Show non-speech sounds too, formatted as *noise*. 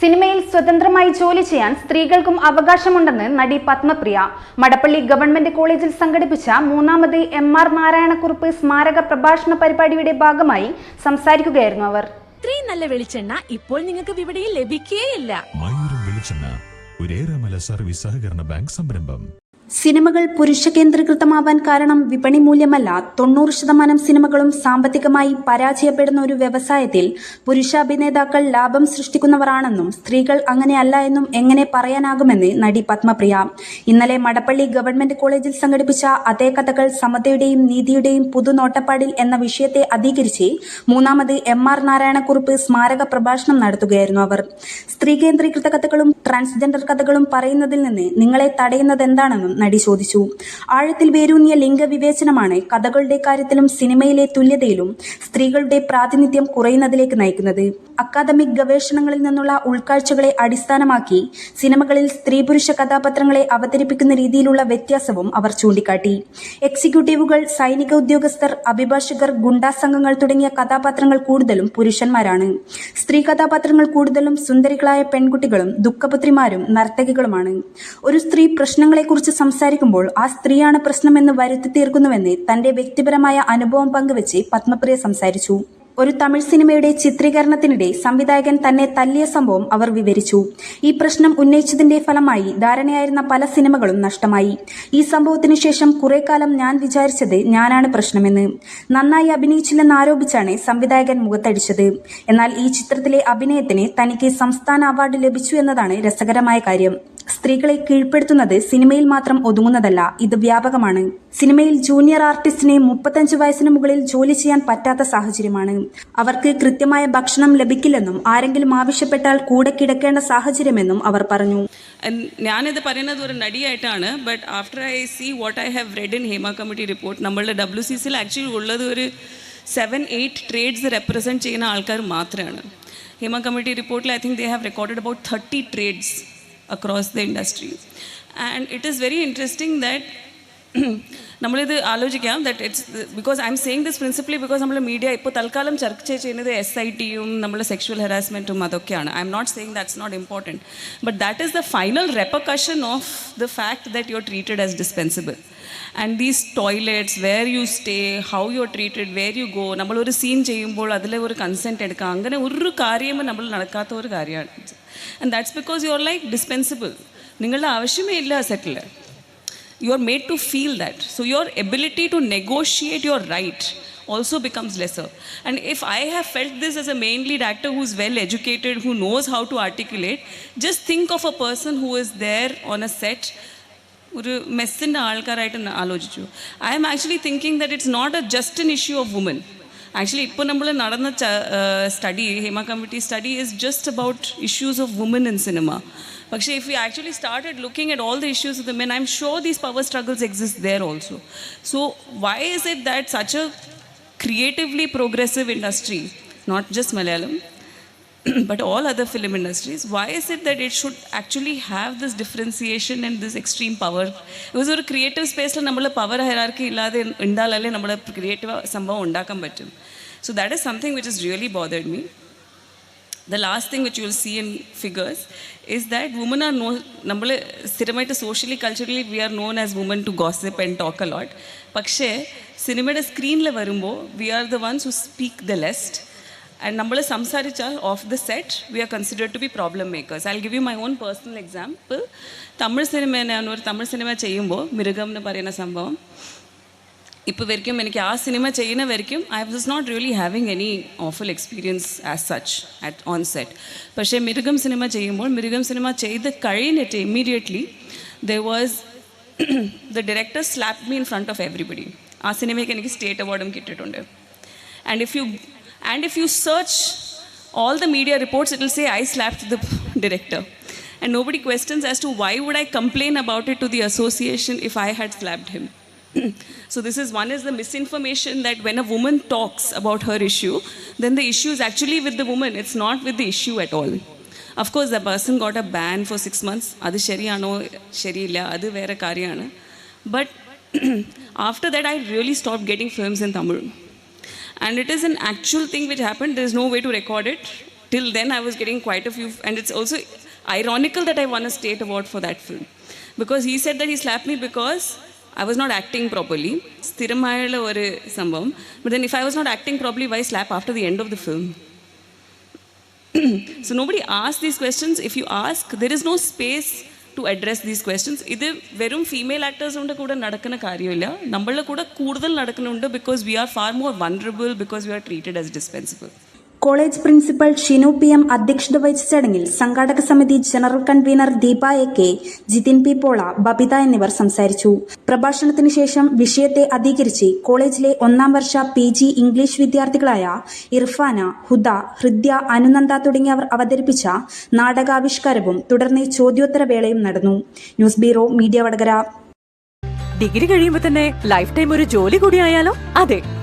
സിനിമയിൽ സ്വതന്ത്രമായി ജോലി ചെയ്യാൻ സ്ത്രീകൾക്കും അവകാശമുണ്ടെന്ന് നടി പത്മപ്രിയ. മടപ്പള്ളി ഗവൺമെന്റ് കോളേജിൽ സംഘടിപ്പിച്ച മൂന്നാമത് എം ആർ നാരായണക്കുറുപ്പ് സ്മാരക പ്രഭാഷണ പരിപാടിയുടെ ഭാഗമായി സംസാരിക്കുകയായിരുന്നു അവർ. ഇത്രയും നല്ല വെളിച്ചെണ്ണ ഇപ്പോൾ നിങ്ങൾക്ക് വിപണിയിൽ ലഭിക്കുകയില്ല സർവീസ് സഹകരണ ബാങ്ക് സംരംഭം. സിനിമകൾ പുരുഷ കേന്ദ്രീകൃതമാവാൻ കാരണം വിപണി മൂല്യമല്ല. തൊണ്ണൂറ് ശതമാനം സിനിമകളും സാമ്പത്തികമായി പരാജയപ്പെടുന്ന ഒരു വ്യവസായത്തിൽ പുരുഷ അഭിനേതാക്കൾ ലാഭം സൃഷ്ടിക്കുന്നവരാണെന്നും സ്ത്രീകൾ അങ്ങനെയല്ല എന്നും എങ്ങനെ പറയാനാകുമെന്ന് നടി പത്മപ്രിയ. ഇന്നലെ മടപ്പള്ളി ഗവൺമെന്റ് കോളേജിൽ സംഘടിപ്പിച്ച അതേ കഥകൾ സമതയുടെയും നീതിയുടെയും പുതുനോട്ടപ്പാടിൽ എന്ന വിഷയത്തെ അധികരിച്ച് മൂന്നാമത് എം ആർ നാരായണക്കുറുപ്പ് സ്മാരക പ്രഭാഷണം നടത്തുകയായിരുന്നു അവർ. സ്ത്രീ കേന്ദ്രീകൃത കഥകളും ട്രാൻസ്ജെൻഡർ കഥകളും പറയുന്നതിൽ നിന്ന് നിങ്ങളെ തടയുന്നത് എന്താണെന്നും നടി ചോദിച്ചു. ആഴത്തിൽ വേരൂന്നിയ ലിംഗവിവേചനമാണ് കഥകളുടെ കാര്യത്തിലും സിനിമയിലെ തുല്യതയിലും സ്ത്രീകളുടെ പ്രാതിനിധ്യം കുറയുന്നതിലേക്ക് നയിക്കുന്നത്. അക്കാദമിക് ഗവേഷണങ്ങളിൽ നിന്നുള്ള ഉൾക്കാഴ്ചകളെ അടിസ്ഥാനമാക്കി സിനിമകളിൽ സ്ത്രീ പുരുഷ കഥാപാത്രങ്ങളെ അവതരിപ്പിക്കുന്ന രീതിയിലുള്ള വ്യത്യാസവും അവർ ചൂണ്ടിക്കാട്ടി. എക്സിക്യൂട്ടീവുകൾ സൈനിക ഉദ്യോഗസ്ഥർ അഭിഭാഷകർ ഗുണ്ടാ സംഘങ്ങൾ തുടങ്ങിയ കഥാപാത്രങ്ങൾ കൂടുതലും പുരുഷന്മാരാണ്. സ്ത്രീ കഥാപാത്രങ്ങൾ കൂടുതലും സുന്ദരികളായ പെൺകുട്ടികളും ദുഃഖപുത്രിമാരും നർത്തകികളുമാണ്. ഒരു സ്ത്രീ പ്രശ്നങ്ങളെക്കുറിച്ച് സംസാരിക്കുമ്പോൾ ആ സ്ത്രീയാണ് പ്രശ്നമെന്ന് വരുത്തി തീർക്കുന്നുവെന്ന് തന്റെ വ്യക്തിപരമായ അനുഭവം പങ്കുവച്ച് പത്മപ്രിയ സംസാരിച്ചു. ഒരു തമിഴ് സിനിമയുടെ ചിത്രീകരണത്തിനിടെ സംവിധായകൻ തന്നെ തല്ലിയ സംഭവം അവർ വിവരിച്ചു. ഈ പ്രശ്നം ഉന്നയിച്ചതിന്റെ ഫലമായി ധാരണയായിരുന്ന പല സിനിമകളും നഷ്ടമായി. ഈ സംഭവത്തിന് ശേഷം കുറെ കാലം ഞാൻ വിചാരിച്ചത് ഞാനാണ് പ്രശ്നമെന്ന്. നന്നായി അഭിനയിച്ചില്ലെന്ന് ആരോപിച്ചാണ് സംവിധായകൻ മുഖത്തടിച്ചത്. എന്നാൽ ഈ ചിത്രത്തിലെ അഭിനയത്തിന് തനിക്ക് സംസ്ഥാന അവാർഡ് ലഭിച്ചു എന്നതാണ് രസകരമായ കാര്യം. സ്ത്രീകളെ കീഴ്പ്പെടുത്തുന്നത് സിനിമയിൽ മാത്രം ഒതുങ്ങുന്നതല്ല ഇത് വ്യാപകമാണ്. സിനിമയിൽ ജൂനിയർ ആർട്ടിസ്റ്റിനെ മുപ്പത്തഞ്ച് വയസ്സിന് മുകളിൽ ജോലി ചെയ്യാൻ പറ്റാത്ത സാഹചര്യമാണ്. അവർക്ക് കൃത്യമായ ഭക്ഷണം ലഭിക്കില്ലെന്നും ആരെങ്കിലും ആവശ്യപ്പെട്ടാൽ കൂടെ കിടക്കേണ്ട സാഹചര്യമെന്നും അവർ പറഞ്ഞു. ഞാനിത് പറയുന്നത് ഒരു നടിയായിട്ടാണ് but after I see what I have read in Hema committee report നമ്മളുടെ ഡബ്ല്യു സി സിയിൽ ആക്ച്വലി ഉള്ളത് ഒരു സെവൻ എയ്റ്റ് ട്രേഡ്സ് റെപ്രസെന്റ് ചെയ്യുന്ന ആൾക്കാർ മാത്രമാണ് ഹേമ കമ്മിറ്റി റിപ്പോർട്ടിൽ I think they have recorded about thirty trades across the industry and it is very interesting that നമ്മളിത് ആലോചിക്കാം that it's because I am saying this principally because നമ്മൾ media ഇപ്പോൾ തൽക്കാലം ചർച്ച ചെയ്യുന്നത് എസ് ഐ ടിയും നമ്മളെ സെക്ഷൽ ഹറാസ്മെൻറ്റും അതൊക്കെയാണ് I am not saying that's not important but that is the final repercussion of the fact that you are treated as dispensable and these toilets where you stay how you are treated where you go നമ്മളൊരു scene ചെയ്യുമ്പോൾ അതിലെ ഒരു consent എടുക്കാം അങ്ങനെ ഒരു കാര്യവും നമ്മൾ നടക്കാത്ത ഒരു കാര്യമാണ് And that's because you are like dispensable നിങ്ങളുടെ ആവശ്യമേ ഇല്ല സെറ്റിൽ you are made to feel that. So your ability to negotiate your right also becomes lesser. And if I have felt this as a main lead actor who's well educated, who knows how to articulate, just think of a person who is there on a set. ഒരു മെസ്സിൻ്റെ ആൾക്കാരായിട്ട് ന- ആലോചിച്ചു I am actually thinking that it's not a just an issue of women actually ഇപ്പോൾ നമ്മൾ നടന്ന study Hema committee study is just about issues of women in cinema പക്ഷേ if you actually started looking at all the issues of the men I am sure these power struggles exist there also so why is it that such a creatively progressive industry, not just Malayalam, *clears throat* but all other film industries, why is it that it should actually have this differentiation and this extreme power? Because ഒരു creative സ്പേസിൽ നമ്മൾ power hierarchy ഇല്ലാതെ ഉണ്ടാലല്ലേ നമ്മുടെ creative സംഭവം ഉണ്ടാക്കാൻ പറ്റും so that is something which is really bothered me the last thing which you will see in figures is that women are known നമ്മൾ സ്ഥിരമായിട്ട് socially culturally we are known as women to gossip and talk a lot പക്ഷേ സിനിമയുടെ സ്ക്രീനിൽ വരുമ്പോൾ we are the ones who speak the least and നമ്മൾ സംസാരിച്ചാൽ off the set we are considered to be problem makers I give you my own personal example Tamil cinema ഞാൻ ഒരു Tamil cinema ചെയ്യുമ്പോൾ മൃഗം എന്ന് പറയുന്ന സംഭവം ഇപ്പോൾ വരയ്ക്കും എനിക്ക് ആ സിനിമ ചെയ്യുന്ന വരയ്ക്കും I was not really having any awful experience as such at on set പക്ഷേ മിരുഗം സിനിമ ചെയ്യുമ്പോൾ മിരുഗം സിനിമ ചെയ്ത് കഴിഞ്ഞിട്ട് immediately the was *clears throat* the director slap me in front of everybody ആ സിനിമയ്ക്ക് എനിക്ക് സ്റ്റേറ്റ് അവാർഡും കിട്ടിയിട്ടുണ്ട് and if you and if you search all the media reports, it will say, I slapped the director. And nobody questions as to why would I complain about it to the association if I had slapped him. *clears throat* so this is one is the misinformation that when a woman talks about her issue, then the issue is actually with the woman. It's not with the issue at all. Of course, the person got a ban for six months. Adu sheriyano, sheriyilla, Adi vera karyana. But *clears throat* after that, I really stopped getting films in Tamil. And it is an actual thing which happened. There is no way to record it. Till then, I was getting quite a few, and it's also ironical that I won a state award for that film. Because he said that he slapped me because I was not acting properly. Sthiramayala or sambhavam. But then if I was not acting properly, why slap after the end of the film? *clears throat* so nobody asks these questions. If you ask, there is no space to address these questions ഇത് വെറും female ആക്ടേഴ്സിന്റെ കൂടെ നടക്കുന്ന കാര്യമില്ല. നമ്മളുടെ കൂടെ കൂടുതൽ നടക്കുന്നുണ്ട് because we are far more vulnerable because we are treated as dispensable college principal Shinu P M അധ്യക്ഷത വഹിച്ച ചടങ്ങിൽ സംഘാടക സമിതി general convener Deepa A K Jithin P Pola Babitha എന്നിവർ സംസാരിച്ചു. പ്രഭാഷണത്തിന് ശേഷം വിഷയത്തെ അധികരിച്ച് കോളേജിലെ ഒന്നാം വർഷ പി ജി ഇംഗ്ലീഷ് വിദ്യാർത്ഥികളായ ഇർഫാന ഹുദ ഹൃദ്യ അനുനന്ദ തുടങ്ങിയവർ അവതരിപ്പിച്ച നാടകാവിഷ്കാരവും തുടർന്ന് ചോദ്യോത്തര വേളയും നടന്നു. News bureau media Vadakara. Degree കഴിയുമ്പോൾ തന്നെ ലൈഫ് ടൈം ഒരു ജോലി കൂടി ആയാലോ? അതെ